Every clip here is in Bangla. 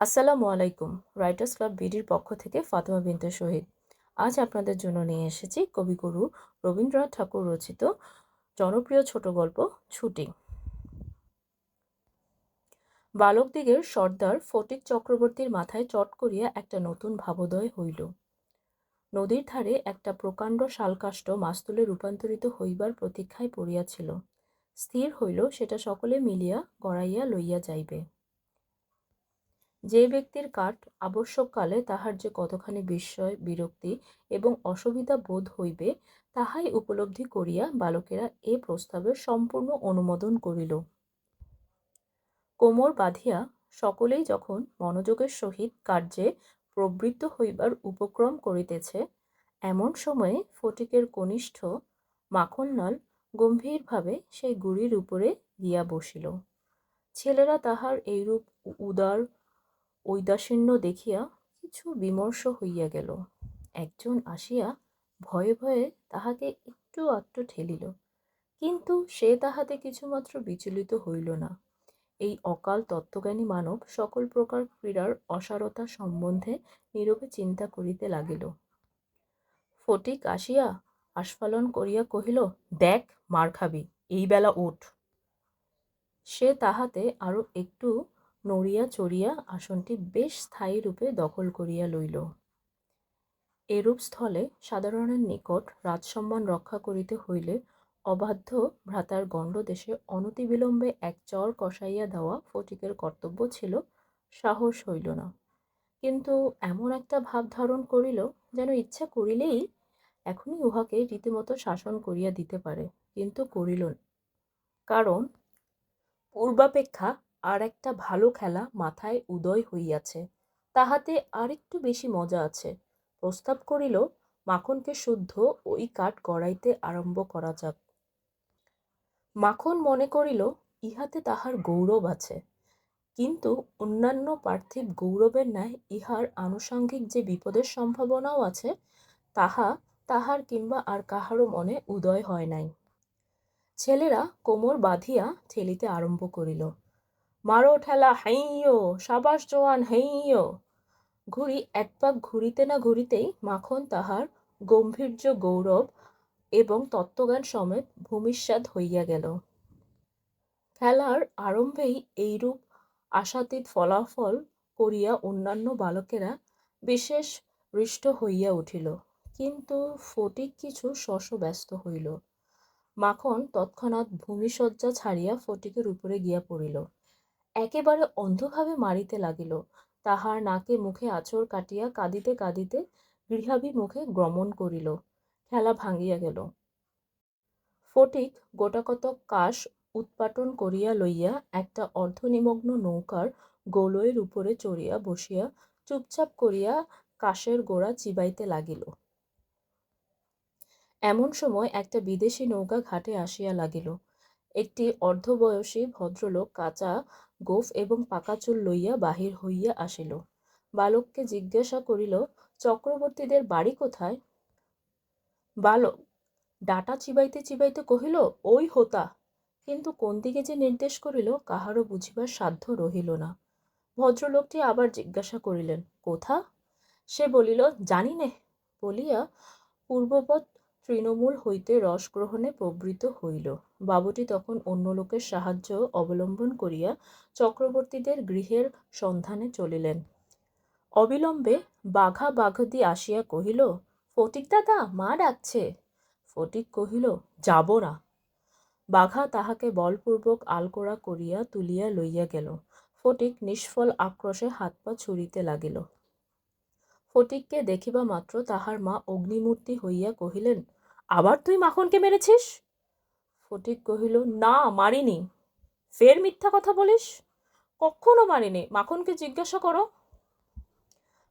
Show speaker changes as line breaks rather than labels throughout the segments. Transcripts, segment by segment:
আসসালামু আলাইকুম রাইটার্স ক্লাব বিডির পক্ষ থেকে ফাতেমা বিনতে শহীদ আজ আপনাদের জন্য নিয়ে এসেছি কবিগুরু রবীন্দ্রনাথ ঠাকুর রচিত জনপ্রিয় ছোট গল্প ছুটি। বালকদিগের সর্দার ফটিক চক্রবর্তীর মাথায় চট করিয়া একটা নতুন ভাবোদয় হইল। নদীর ধারে একটা প্রকাণ্ড শালকাষ্ট মাস্তুলে রূপান্তরিত হইবার প্রতীক্ষায় পড়িয়াছিল। স্থির হইল, সেটা সকলে মিলিয়া গড়াইয়া লইয়া যাইবে। যে ব্যক্তির কাঠ আবশ্যককালে তাহার যে কতখানি বিস্ময়, বিরক্তি এবং অসুবিধা বোধ হইবে, তাহাই উপলব্ধি করিয়া বালকেরা এ প্রস্তাবের সম্পূর্ণ অনুমোদন করিল। কোমর বাঁধিয়া সকলেই যখন মনোযোগের সহিত কার্যে প্রবৃত্ত হইবার উপক্রম করিতেছে, এমন সময়ে ফটিকের কনিষ্ঠ মাখনলাল গম্ভীরভাবে সেই গুড়ির উপরে গিয়া বসিল। ছেলেরা তাহার এইরূপ উদার ঔদাসীন্য দেখিয়া কিছু বিমর্ষ হইয়া গেল। একজন আসিয়া ভয়ে ভয়ে তাহাকে একটু আধটু ঠেলিল, কিন্তু সে তাহাতে কিছুমাত্র বিচলিত হইল না। এই অকাল তত্ত্বজ্ঞানী মানব সকল প্রকার ক্রীড়ার অসারতা সম্বন্ধে নীরবে চিন্তা করিতে লাগিল। ফটিক আসিয়া আস্ফালন করিয়া কহিল, দেখ, মার খাবি, এই বেলা ওঠ সে তাহাতে আরও একটু নড়িয়া চড়িয়া আসনটি বেশ স্থায়ী রূপে দখল করিয়া লইল এরূপ স্থলে সাধারণের নিকট রাজসম্মান রক্ষা করিতে হইলে অবাধ্য ভ্রাতার গণ্ডদেশে অনতিবিলম্বে এক চর কষাইয়া দেওয়া ফটিকের কর্তব্য ছিল, সাহস হইল না কিন্তু এমন একটা ভাব ধারণ করিল যেন ইচ্ছা করিলেই এখনই উহাকে রীতিমতো শাসন করিয়া দিতে পারে, কিন্তু করিল। কারণ পূর্বাপেক্ষা আর একটা ভালো খেলা মাথায় উদয় হইয়াছে। তাহাতে আরেকটু বেশি মজা আছে। প্রস্তাব করিল, মাখনকে শুদ্ধ ওই কাঠ গড়াইতে আরম্ভ করা যাক। মাখন মনে করিল, ইহাতে তাহার গৌরব আছে। কিন্তু অন্যান্য পার্থিব গৌরবের ন্যায় ইহার আনুষাঙ্গিক যে বিপদের সম্ভাবনাও আছে, তাহা তাহার কিংবা আর কাহারও মনে উদয় হয় নাই। ছেলেরা কোমর বাঁধিয়া ঠেলিতে আরম্ভ করিল। মারো ঠেলা হাইয়ো, সাবাস জোয়ান হাইয়ো। ঘুড়ি, এক পাক ঘুরিতে না ঘুরিতেই মাখন তাহার গম্ভীর্য, গৌরব এবং তত্ত্বজ্ঞান সমেত ভূমিস্বাদ হইয়া গেল। খেলার আরম্ভেই এইরূপ আশাতীত ফলাফল করিয়া অন্যান্য বালকেরা বিশেষ হৃষ্ট হইয়া উঠিল। কিন্তু ফটিক কিছু শশ ব্যস্ত হইল। মাখন তৎক্ষণাৎ ভূমিশয্যা ছাড়িয়া ফটিকের উপরে গিয়া পড়িল। একেবারে অন্ধভাবে মারিতে লাগিল। তাহার নাকে মুখে আঁচড় কাটিয়া কাঁদিতে কাঁদিতে গৃহাভিমুখে গমন করিল। খেলা ভাঙিয়া গেল। ফটিক গোটাকতক কাশ উৎপাটন করিয়া লইয়া একটা অর্ধনিমগ্ন নৌকার গৌলয়ের উপরে চড়িয়া বসিয়া চুপচাপ করিয়া কাশের গোড়া চিবাইতে লাগিল। এমন সময় একটা বিদেশি নৌকা ঘাটে আসিয়া লাগিল। একটি অর্ধবয়সী ভদ্রলোক কাঁচা গোঁফ এবং পাকা চুল লইয়া বাহির হইয়া আসিল। বালককে জিজ্ঞাসা করিল, চক্রবর্তীদের বাড়ি কোথায়? বালক, ডাটা চিবাইতে চিবাইতে কহিল, ওই হোতা। কিন্তু কোন দিকে যে নির্দেশ করিল, কাহারও বুঝিবার সাধ্য রহিল না। ভদ্রলোকটি আবার জিজ্ঞাসা করিলেন, কোথা? সে বলিল, জানি নে। বলিয়া পূর্ববৎ তৃণমূল হইতে রস গ্রহণে প্রবৃত হইল। বাবুটি তখন অন্য লোকের সাহায্য অবলম্বন করিয়া চক্রবর্তীদের গৃহের সন্ধানে চলিলেন। অবিলম্বে বাঘা বাঘদি আসিয়া কহিল, ফটিক দাদা, মা ডাকছে। ফটিক কহিল, যাব না। বাঘা তাহাকে বলপূর্বক আলকোড়া করিয়া তুলিয়া লইয়া গেল। ফটিক নিষ্ফল আক্রোশে হাত পা ছুড়িতে লাগিল। ফটিককে দেখিবা মাত্র তাহার মা অগ্নিমূর্তি হইয়া কহিলেন, আবার তুই মাখনকে মেরেছিস? ফটিক কহিল, না, মারিনি। ফের মিথ্যা কথা বলিস? কখনো মারিনি। মাখনকে জিজ্ঞাসা করো।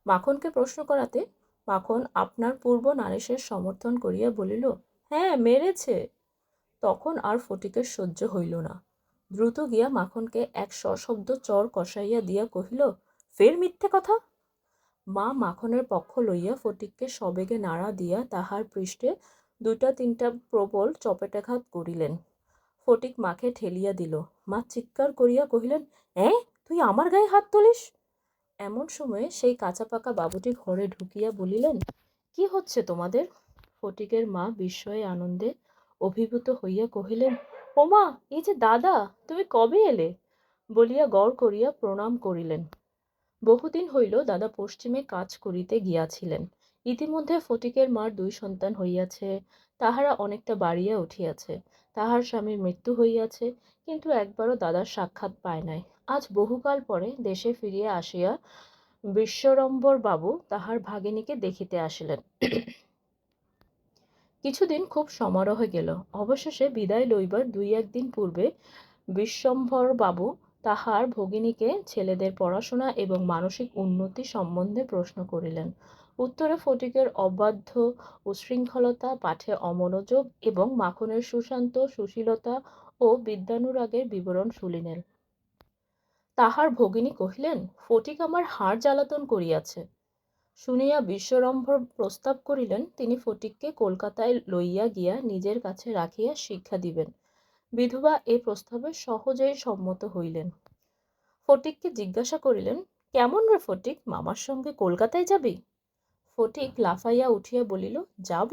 মাখনকে প্রশ্ন করাতে মাখন আপনার পূর্ব নারেশের সমর্থন করিয়া বলিল হ্যাঁ মেরেছে। তখন আর ফটিকের সহ্য হইল না। দ্রুত গিয়া মাখনকে এক সশব্দ চর কষাইয়া দিয়া কহিল, ফের মিথ্যে কথা? মা মাখনের পক্ষ লইয়া ফটিককে সবেগে নাড়া দিয়া তাহার পৃষ্ঠে দুইটা তিনটা প্রবল চপেটাঘাত করিলেন। ফটিক মাকে ঠেলিয়া দিল। মা চিৎকার করিয়া কহিলেন, এ, তুই আমার গায়ে হাত তুলিস? এমন সময়ে সেই কাঁচা পাকা বাবুটি ঘরে ঢুকিয়া বলিলেন, কি হচ্ছে তোমাদের? ফটিকের মা বিস্ময়ে আনন্দে অভিভূত হইয়া কহিলেন, ওমা, এই যে দাদা, তুমি কবে এলে? বলিয়া গড় করিয়া প্রণাম করিলেন। বহুদিন হইল দাদা পশ্চিমে কাজ করিতে গিয়াছিলেন। ইতিমধ্যে ফটিকের মার দুই সন্তান হইয়াছে, তাহারা অনেকটা বাড়িয়া উঠিয়াছে, তাহার স্বামীর মৃত্যু হইয়াছে, কিন্তু একবারও দাদার সাক্ষাৎ পায় নাই। আজ বহুকাল পরে দেশে ফিরিয়া আসিয়া বিশ্বরম্বর বাবু তাহার ভাগিনীকে দেখিতে আসিলেন। কিছুদিন খুব সমারোহে গেল। অবশেষে বিদায় লইবার দুই একদিন পূর্বে বিশ্বম্ভর বাবু তাহার ভগিনীকে ছেলেদের পড়াশোনা এবং মানসিক উন্নতি সম্বন্ধে প্রশ্ন করিলেন। উত্তরে ফটিকের অবাধ্য উশৃঙ্খলতা পাঠে অমনোযোগ এবং মাখনের সুশান্ত সুশীলতা ও বিদ্যানুরাগের বিবরণ শুনিলেন তাহার ভগিনী কহিলেন, ফটিক আমার হাড় জ্বালাতন করিয়াছে। শুনিয়া বিশ্বরম্ভর প্রস্তাব করিলেন, তিনি ফটিককে কলকাতায় লইয়া গিয়া নিজের কাছে রাখিয়া শিক্ষা দিবেন। বিধবা এ প্রস্তাবে সহজেই সম্মত হইলেন। ফটিককে জিজ্ঞাসা করিলেন, কেমন রে ফটিক, মামার সঙ্গে কলকাতায় যাবি? ফটিক লাফাইয়া উঠিয়া বলিল, যাব।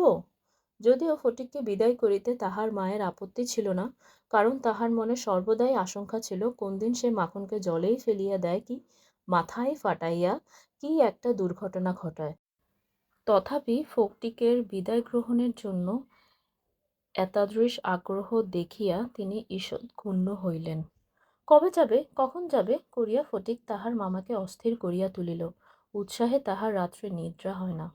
যদিও ফটিককে বিদায় করিতে তাহার মায়ের আপত্তি ছিল না, কারণ তাহার মনে সর্বদাই আশঙ্কা ছিল কোনদিন সে মাখনকে জলেই ফেলিয়া দেয় কি, মাথায় ফাটাইয়া কি একটা দুর্ঘটনা ঘটায়। তথাপি ফটিকের বিদায় গ্রহণের জন্য এতাদৃশ আগ্রহ দেখিয়া তিনি ঈষৎ ক্ষুণ্ণ হইলেন। কবে যাবে, কখন যাবে, করিয়া ফটিক তাহার মামাকে অস্থির করিয়া তুলিল। উৎসাহে তাহার রাত্রে নিদ্রা হয় না।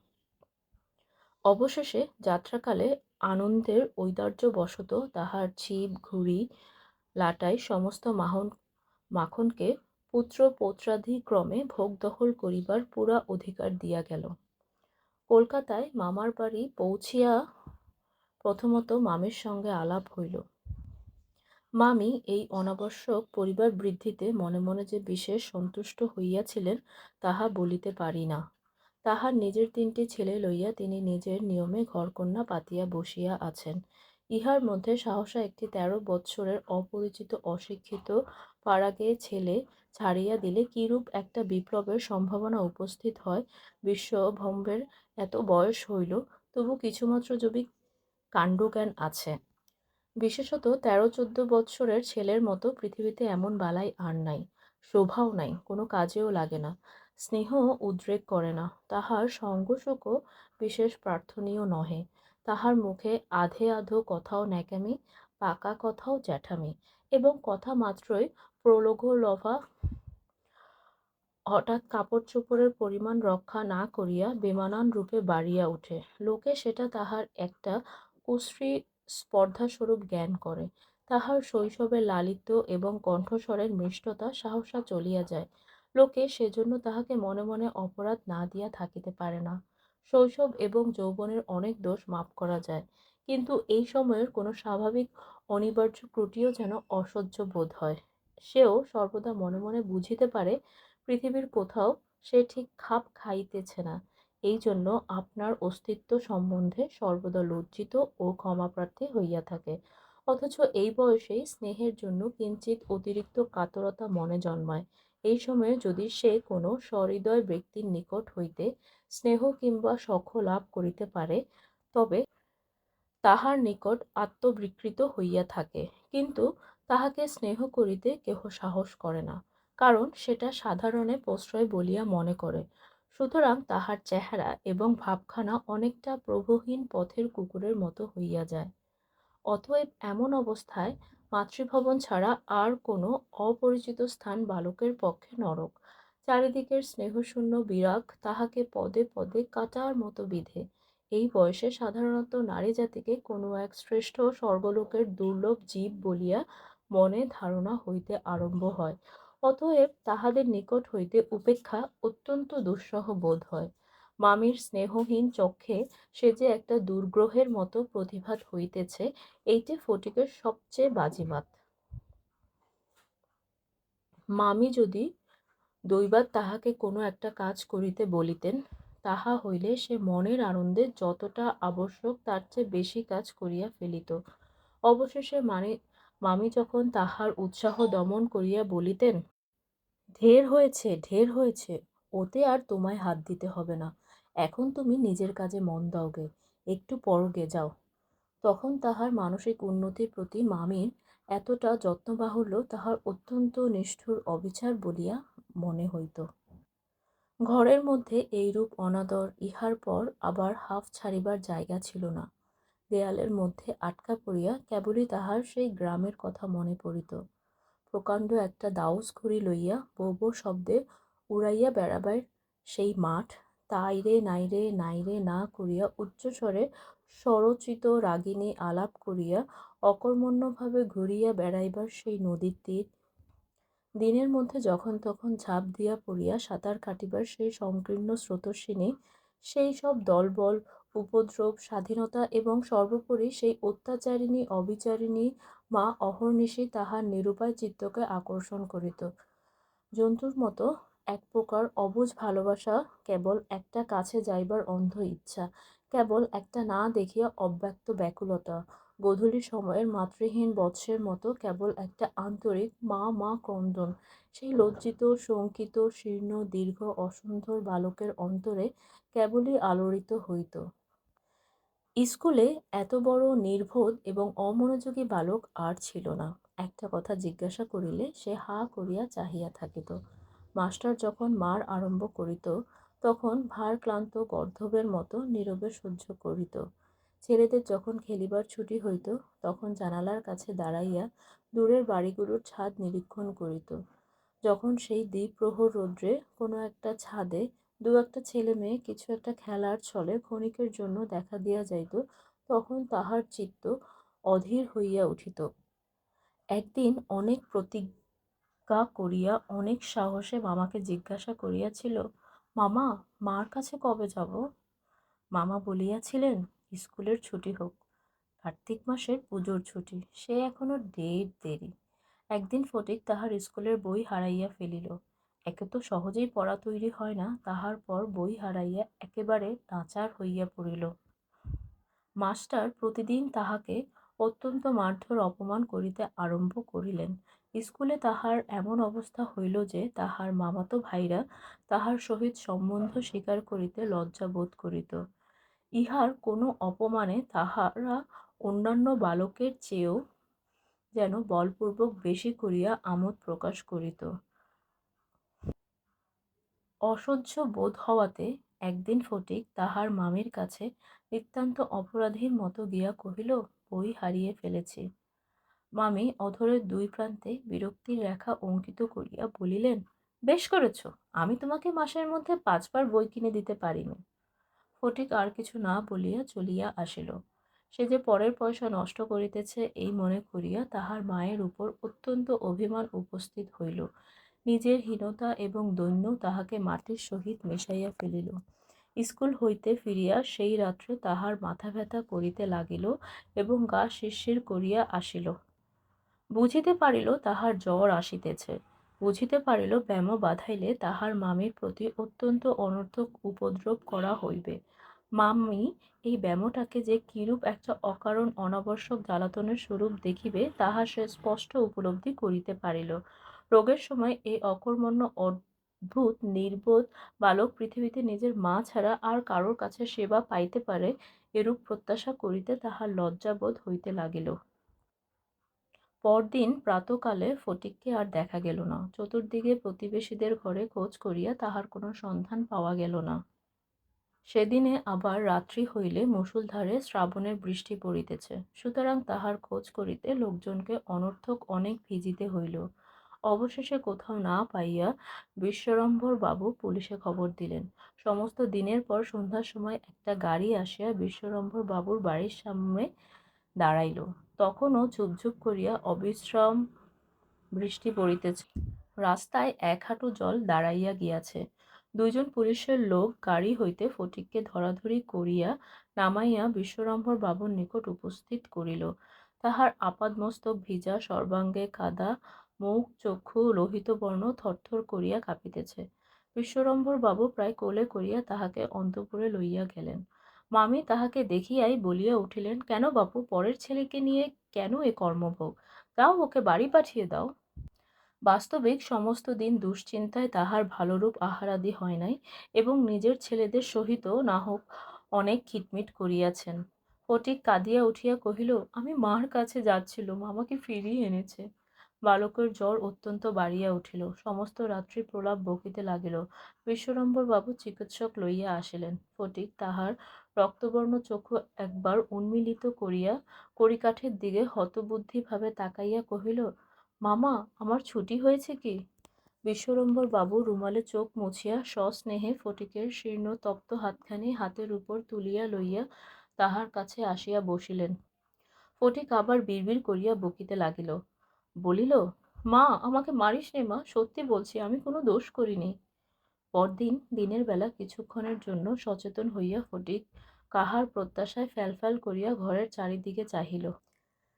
অবশেষে যাত্রাকালে আনন্দের ঐদার্যবশত তাহার ছিপ, ঘুড়ি, লাটাই সমস্ত মাহন, মাখনকে পুত্র পৌত্রাধিক্রমে ভোগ দখল করিবার পুরা অধিকার দিয়া গেল। কলকাতায় মামার বাড়ি পৌঁছিয়া প্রথমত মামের সঙ্গে আলাপ হইল। মামি এই অনাবশ্যক পরিবার বৃদ্ধিতে মনে মনে যে বিশেষ সন্তুষ্ট হইয়াছিলেন, তাহা বলিতে পারি না। তাহার নিজের তিনটি ছেলে লইয়া তিনি নিজের নিয়মে ঘরকন্যা পাতিয়া বসিয়া আছেন। ইহার মধ্যে সাহসা একটি তেরো বৎসরের অপরিচিত অশিক্ষিত পাড়াগে ছেলে ছাড়িয়া দিলে কিরূপ একটা বিপ্লবের সম্ভাবনা উপস্থিত হয়, বিশ্বভম্বের এত বয়স হইল, তবু কিছুমাত্র যদি কাণ্ডজ্ঞান আছে। বিশেষত তেরো চোদ্দ বৎসরের ছেলের মতো পৃথিবীতে এমন বালাই আর নাই, শোভাও নাই, কোনো কাজেও লাগে না, স্নেহ উদ্রেক করে না, তাহার সঙ্গসুখও বিশেষ প্রার্থনীয় নহে, তাহার মুখে আধে আধো কথাও ন্যাকামি, পাকা কথাও জ্যাঠামি, এবং কথা মাত্রই প্রলোভলভা হঠাৎ কাপড় চোপড়ের পরিমাণ রক্ষা না করিয়া বেমানান রূপে বাড়িয়া ওঠে লোকে সেটা তাহার একটা কুশ্রী স্পর্ধাস্বরূপ জ্ঞান করে। তাহার শৈশবে লালিত্য এবং কণ্ঠস্বরের মিষ্টতা, সাহসা চলিয়া যায়। লোকে সেজন্য তাহাকে মনে মনে অপরাধ না দিয়া থাকিতে পারে না। শৈশব এবং যৌবনের অনেক দোষ মাপ করা যায়। কিন্তু এই সময়ের কোনো স্বাভাবিক অনিবার্য ত্রুটিও যেন অসহ্য বোধ হয়। সেও সর্বদা মনে মনে বুঝিতে পারে, পৃথিবীর কোথাও সে ঠিক খাপ খাইতেছে না। এই জন্য আপনার অস্তিত্ব সম্বন্ধে সর্বদা লজ্জিত ও ক্ষমাপ্রার্থী হইয়া থাকে। অথচ এই বয়সেই স্নেহের জন্য কিঞ্চিত অতিরিক্ত কাতরতা মনে জন্মায়। এই সময়ে যদি সে কোনো সহৃদয় ব্যক্তির নিকট হইতে স্নেহ কিংবা সখ লাভ করিতে পারে, তবে তাহার নিকট আত্মবিকৃত হইয়া থাকে। কিন্তু তাহাকে স্নেহ করিতে কেহ সাহস করে না, কারণ সেটা সাধারণে প্রশ্রয় বলিয়া মনে করে। সুতরাং তাহার চেহারা এবং ভাবখানা অনেকটা প্রভুহীন পথের কুকুরের মতো হইয়া যায়। অতএব এমন অবস্থায় মাতৃভবন ছাড়া আর কোনো অপরিচিত স্থান বালকের পক্ষে নরক। চারিদিকের স্নেহশূন্য বিরাগ তাহাকে পদে পদে কাটার মতো বিধে। এই বয়সে সাধারণত নারী জাতিকে কোনো এক শ্রেষ্ঠ স্বর্গলোকের দুর্লভ জীব বলিয়া মনে ধারণা হইতে আরম্ভ হয়। অতএব তাহাদের নিকট হইতে উপেক্ষা অত্যন্ত দুঃসহ বোধ হয়। মামির স্নেহহীন চক্ষে সে যে একটা দুর্গ্রহের মতো প্রতিভাত হইতেছে, এইটে ফটিকের সবচেয়ে বাজিমাত। মামি যদি দৈবাত তাহাকে কোনো একটা কাজ করিতে বলিতেন, তাহা হইলে সে মনের আনন্দে যতটা আবশ্যক তার চেয়ে বেশি কাজ করিয়া ফেলিত। অবশেষে মানে মামি যখন তাহার উৎসাহ দমন করিয়া বলিতেন, ঢের হয়েছে ঢের হয়েছে, ওতে আর তোমায় হাত দিতে হবে না, এখন তুমি নিজের কাজে মন দাওগে, একটু পরগে যাও। তখন তাহার মানসিক উন্নতির প্রতি মামির এতটা যত্নবাহুল্য তাহার অত্যন্ত নিষ্ঠুর অবিচার বলিয়া মনে হইত। ঘরের মধ্যে এইরূপ অনাদর ইহার পর আবার হাফ ছাড়িবার জায়গা ছিল না। দেয়ালের মধ্যে আটকা পড়িয়া কেবলই তাহার সেই গ্রামের কথা মনে পড়িত। প্রকাণ্ড একটা দাউস ঘুড়ি লইয়া বৌ শব্দে উড়াইয়া বেড়াবার সেই মাঠ তাইরে নাইরে নাইরে না করিয়া উচ্চস্বরে স্বরচিত রাগিনী আলাপ করিয়া অকর্মণ্যভাবে ঘুরিয়া বেড়াইবার সেই নদীর তীর। দিনের মধ্যে যখন তখন ঝাঁপ দিয়া পড়িয়া সাঁতার কাটিবার সেই সংকীর্ণ স্রোতস্বিনী, সেই সব দলবল উপদ্রব, স্বাধীনতা এবং সর্বোপরি সেই অত্যাচারিণী, অবিচারিণী মা অহর্নিশি তাহার নিরুপায় চিত্তকে আকর্ষণ করিত। জন্তুর মতো এক প্রকার অবুঝ ভালোবাসা কেবল একটা কাছে যাইবার অন্ধ ইচ্ছা, কেবল একটা না দেখিয়া অব্যক্ত ব্যাকুলতা। গোধূলি সময়ের মাতৃহীন বৎসের মতো কেবল একটা আন্তরিক মা মা ক্রন্দন। সেই লজ্জিত, শঙ্কিত, শীর্ণ, দীর্ঘ, অসুন্দর বালকের অন্তরে কেবলই আলোড়িত হইত। স্কুলে এত বড় নির্বোধ এবং অমনোযোগী বালক আর ছিল না। একটা কথা জিজ্ঞাসা করিলে সে হা করিয়া চাহিয়া থাকিত। মাস্টার যখন মার আরম্ভ করিত, তখন ভারক্লান্ত গর্ধবের মতো নীরবে সহ্য করিত। ছেলেদের যখন খেলিবার ছুটি হইত, তখন জানালার কাছে দাঁড়াইয়া দূরের বাড়িগুলোর ছাদ নিরীক্ষণ করিত। যখন সেই দ্বিপ্রহর রৌদ্রে কোনো একটা ছাদে দু একটা ছেলে মেয়ে কিছু একটা খেলার ছলে ক্ষণিকের জন্য দেখা দিয়া যাইত, তখন তাহার চিত্ত অধীর হইয়া উঠিত। একদিন অনেক প্রতিজ্ঞা করিয়া, অনেক সাহসে মামাকে জিজ্ঞাসা করিয়াছিল, মামা, মার কাছে কবে যাব? মামা বলিয়াছিলেন, স্কুলের ছুটি হোক। কার্তিক মাসের পুজোর ছুটি। সে এখনও ঢের দেরি। একদিন ফটিক তাহার স্কুলের বই হারাইয়া ফেলিল। একে তো সহজেই পড়া তৈরি হয় না, তাহার পর বই হারাইয়া একেবারে নাচার হইয়া পড়িল। মাস্টার প্রতিদিন তাহাকে অত্যন্ত মারধর অপমান করিতে আরম্ভ করিলেন। স্কুলে তাহার এমন অবস্থা হইল যে, তাহার মামাতো ভাইরা তাহার সহিত সম্বন্ধ স্বীকার করিতে লজ্জা বোধ করিত। ইহার কোনো অপমানে তাহারা অন্যান্য বালকের চেয়েও যেন বলপূর্বক বেশি করিয়া আমোদ প্রকাশ করিত। অসহ্য বোধ হওয়াতে একদিন ফটিক তাহার মামির কাছে নিতান্ত অপরাধীর মতো গিয়া কহিল, বই হারিয়ে ফেলেছি। মামি অধরের দুই প্রান্তে বিরক্তির রেখা অঙ্কিত করিয়া বলিলেন, বেশ করেছ, আমি তোমাকে মাসের মধ্যে পাঁচবার বই কিনে দিতে পারিনি। ফটিক আর কিছু না বলিয়া চলিয়া আসিল। সে যে পরের পয়সা নষ্ট করিতেছে এই মনে করিয়া তাহার মায়ের উপর অত্যন্ত অভিমান উপস্থিত হইল। নিজের হীনতা এবং দৈন্য তাহাকে মাটির সহিত মিশাইয়া ফেলিল। স্কুল হইতে ফিরিয়া সেই রাত্রে তাহার মাথা ব্যথা করিতে লাগিল এবং গা শিরশির করিয়া আসিল। বুঝিতে পারিল তাহার জ্বর আসিতেছে। বুঝিতে পারিল ব্যামো বাঁধাইলে তাহার মামির প্রতি অত্যন্ত অনর্থক উপদ্রব করা হইবে। মামি, এই ব্যামোটাকে যে কিরূপ একটা অকারণ অনাবশ্যক জ্বালাতনের স্বরূপ দেখিবে, তাহা সে স্পষ্ট উপলব্ধি করিতে পারিল। রোগের সময় এই অকর্মণ্য অদ্ভুত, নির্বোধ বালক পৃথিবীতে নিজের মা ছাড়া আর কারোর কাছে সেবা পাইতে পারে এরূপ প্রত্যাশা করিতে তাহার লজ্জাবোধ হইতে লাগিল। পরদিন প্রাতকালে ফটিককে আর দেখা গেল না। চতুর্দিকে প্রতিবেশীদের ঘরে খোঁজ করিয়া তাহার কোনো সন্ধান পাওয়া গেল না। সেদিনে আবার রাত্রি হইলে মুষলধারে শ্রাবণের বৃষ্টি পড়িতেছে। সুতরাং তাহার খোঁজ করিতে লোকজনকে অনর্থক অনেক ভিজিতে হইল। অবশেষে কোথাও না পাইয়া বিশ্বরম্ভর বাবু পুলিশে খবর দিলেন। সমস্ত দিনের পর সন্ধ্যার সময় একটা গাড়ি আসিয়া বিশ্বরম্ভর বাবুর বাড়ির সামনে দাঁড়াইল। তখনও ঝুপঝুপ করিয়া অবিশ্রাম বৃষ্টি পড়িতেছে। রাস্তায় এক হাঁটু জল দাঁড়াইয়া গিয়াছে। দুইজন পুলিশের লোক গাড়ি হইতে ফটিককে ধরাধরি করিয়া নামাইয়া বিশ্বরম্ভর বাবুর নিকট উপস্থিত করিল। তাহার আপাদমস্তক ভিজা সর্বাঙ্গে কাদা মুখ, চক্ষু, লোহিত বর্ণ থরথর করিয়া কাঁপিতেছে। বিশ্বরম্ভর বাবু প্রায় কোলে করিয়া তাহাকে অন্তপুরে লইয়া গেলেন। মামি তাহাকে দেখিয়াই বলিয়া উঠিলেন, কেন বাপু, পরের ছেলেকে নিয়ে কেন এ কর্মভোগ? দাও ওকে বাড়ি পাঠিয়ে দাও। বাস্তবিক সমস্ত দিন দুশ্চিন্তায় তাহার ভালোরূপ আহারাদি হয় নাই এবং নিজের ছেলেদের সহিত না হোক অনেক খিটমিট করিয়াছেন। ফটিক কাঁদিয়া উঠিয়া কহিল, আমি মার কাছে যাচ্ছিলুম, আমাকে ফিরিয়ে এনেছে। বালকের জ্বর অত্যন্ত বাড়িয়া উঠিল। সমস্ত রাত্রি প্রলাপ বকিতে লাগিল। বিশ্বরম্বর বাবু চিকিৎসক লইয়া আসিলেন। ফটিক তাহার রক্তবর্ণ চক্ষু একবার উন্মিলিত করিয়া কড়িকাঠের দিকে হতবুদ্ধিভাবে তাকাইয়া কহিল, মামা, আমার ছুটি হয়েছে কি? বিশ্বরম্বর বাবু রুমালে চোখ মুছিয়া সস্নেহে ফটিকের শীর্ণ তপ্ত হাতখানি হাতের উপর তুলিয়া লইয়া তাহার কাছে আসিয়া বসিলেন। ফটিক আবার বিড়বিড় করিয়া বকিতে লাগিল। বলিল, মা, আমাকে মারিস নে মা, সত্যি বলছি, আমি কোনো দোষ করিনি। পরদিন দিনের বেলা কিছুক্ষণের জন্য সচেতন হইয়া ফটিক কাহার প্রত্যাশায় ফ্যালফ্যাল করিয়া ঘরের চারিদিকে চাহিল।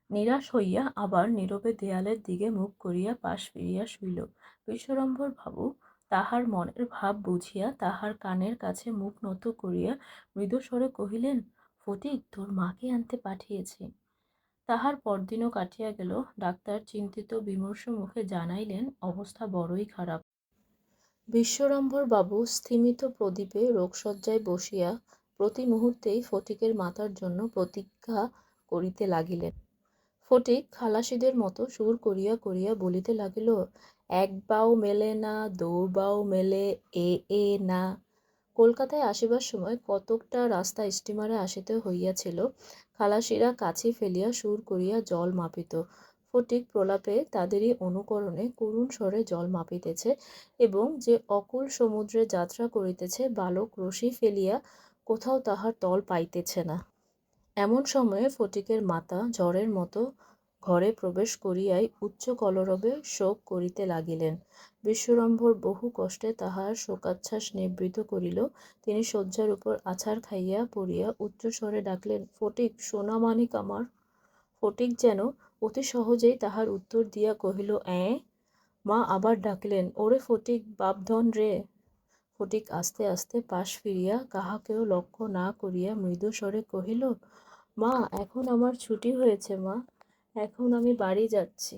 নিরাশ হইয়া আবার নীরবে দেয়ালের দিকে মুখ করিয়া পাশ ফিরিয়া শুইল। বিশ্বরম্ভর বাবু, তাহার মনের ভাব বুঝিয়া তাহার কানের কাছে মুখ নত করিয়া মৃদুস্বরে কহিলেন, ফটিক, তোর মাকে আনতে পাঠিয়েছি। তাহার পরদিনও কাটিয়া গেল। ডাক্তার চিন্তিত বিমর্ষ মুখে জানাইলেন, অবস্থা বড়ই খারাপ। বিশ্বরম্ভর বাবু স্থিমিত প্রদীপে রোগশয্যায় বসিয়া প্রতি মুহূর্তেই ফটিকের মাতার জন্য প্রতিজ্ঞা করিতে লাগিলেন। ফটিক খালাসিদের মতো সুর করিয়া করিয়া বলিতে লাগিল, এক বাও মেলে না, দৌ বাও মেলে, এ এ, না। কলকাতায় আসিবার সময় কতকটা রাস্তা স্টিমারে আসিতে হইয়াছিল খালাসিরা কাছে ফেলিয়া সুর করিয়া জল মাপিত। ফটিক প্রলাপে তাদেরই অনুকরণে করুণ স্বরে জল মাপিতেছে এবং যে অকুল সমুদ্রে যাত্রা করিতেছে, বালক রশি ফেলিয়া কোথাও তাহার তল পাইতেছে না। এমন সময়ে ফটিকের মাতা ঝড়ের মতো ঘরে প্রবেশ করিয়াই উচ্চ কলরবে শোক করিতে লাগিলেন। বিশ্বরম্ভর বহু কষ্টে তাহার শোকাচ্ছ্বাস নিবৃত করিল। তিনি শয্যার উপর আছাড় খাইয়া পড়িয়া উচ্চস্বরে ডাকলেন, ফটিক, সোনা মানিক আমার। ফটিক যেন অতি সহজেই তাহার উত্তর দিয়া কহিল অ্যাঁ মা আবার ডাকলেন, ওরে ফটিক, বাপধন রে ফটিক আস্তে আস্তে পাশ ফিরিয়া কাহাকেও লক্ষ্য না করিয়া মৃদু স্বরে কহিল, মা, এখন আমার ছুটি হয়েছে মা। এখন আমি বাড়ি যাচ্ছি।